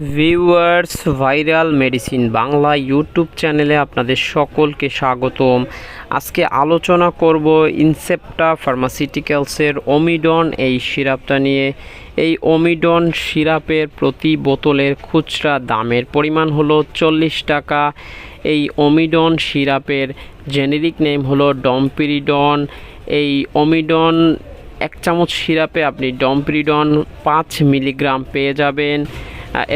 Viewers, viral medicine Bangla YouTube চ্যানেলে আপনাদের সকলকে স্বাগতম। আজকে আলোচনা করব ইনসেপ্টা ফার্মাসিউটিক্যালসের ওমিডন, এই সিরাপটা নিয়ে। এই ওমিডন সিরাপের প্রতি বোতলের খুচরা দামের পরিমাণ হলো চল্লিশ টাকা। এই ওমিডন সিরাপের জেনেরিক নেম হলো ডম্পিরিডন। এই ওমিডন এক চামচ সিরাপে আপনি ডম্পিরিডন পাঁচ মিলিগ্রাম পেয়ে যাবেন।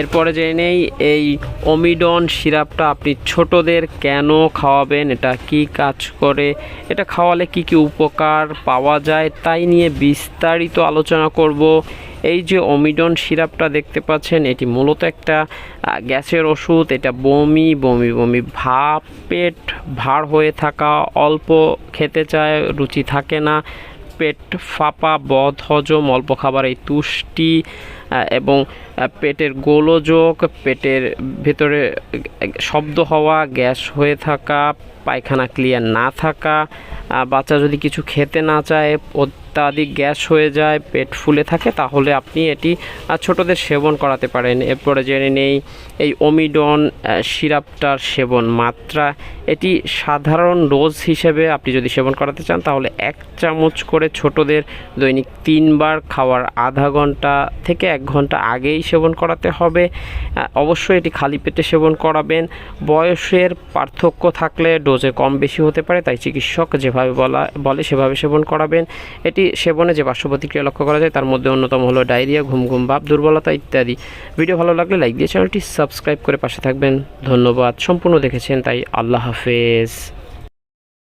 এরপরে জেনে নেই, এই ওমিডন সিরাপটা আপনি ছোটদের কেন খাওয়াবেন? এটা কি কাজ করে? এটা খাওয়ালে কি কি উপকার পাওয়া যায়? তাই নিয়ে বিস্তারিত আলোচনা করব। এই যে ওমিডন সিরাপটা দেখতে পাচ্ছেন, এটি মূলত একটা গ্যাসের ওষুধ। এটা বমি বমি বমি ভাব, পেট ভার হয়ে থাকা, অল্প খেতে চায়, রুচি থাকে না। পেট ফাঁপা বদ হজম অল্প খাবার এই তুষ্টি এবং পেটের গোলযোগ, পেটের ভেতরে শব্দ হওয়া, গ্যাস হয়ে থাকা, পায়খানা ক্লিয়ার না থাকা বাচ্চা যদি কিছু খেতে না চায় অত্যাধিক গ্যাস হয়ে যায়, পেট ফুলে থাকে, তাহলে আপনি এটি ছোটদের সেবন করাতে পারেন। এরপরে জেনে নেই, এই ওমিডন সিরাপটার সেবন মাত্রা, এটি সাধারণ ডোজ হিসেবে আপনি যদি সেবন করাতে চান, তাহলে এক চামচ করে ছোটদের দৈনিক তিনবার খাওয়ার আধা ঘণ্টা থেকে এক ঘণ্টা আগেই সেবন করাতে হবে। অবশ্যই এটি খালি পেটে সেবন করাবেন। বয়সের পার্থক্য থাকলে ডোজে কম বেশি হতে পারে, তাই চিকিৎসক যেভাবে বলা, বলে সেভাবে সেবন করাবেন। সেবনে যে পার্শ্ব প্রতিক্রিয়া লক্ষ্য করা যায়, তার মধ্যে অন্যতম হলো ডায়রিয়া, ঘুম ঘুম, ভাব, দুর্বলতা ইত্যাদি। ভিডিও ভালো লাগলে লাইক দিয়ে চ্যানেলটি সাবস্ক্রাইব করে পাশে থাকবেন। ধন্যবাদ। সম্পূর্ণ দেখেছেন, তাই আল্লাহ হাফেজ।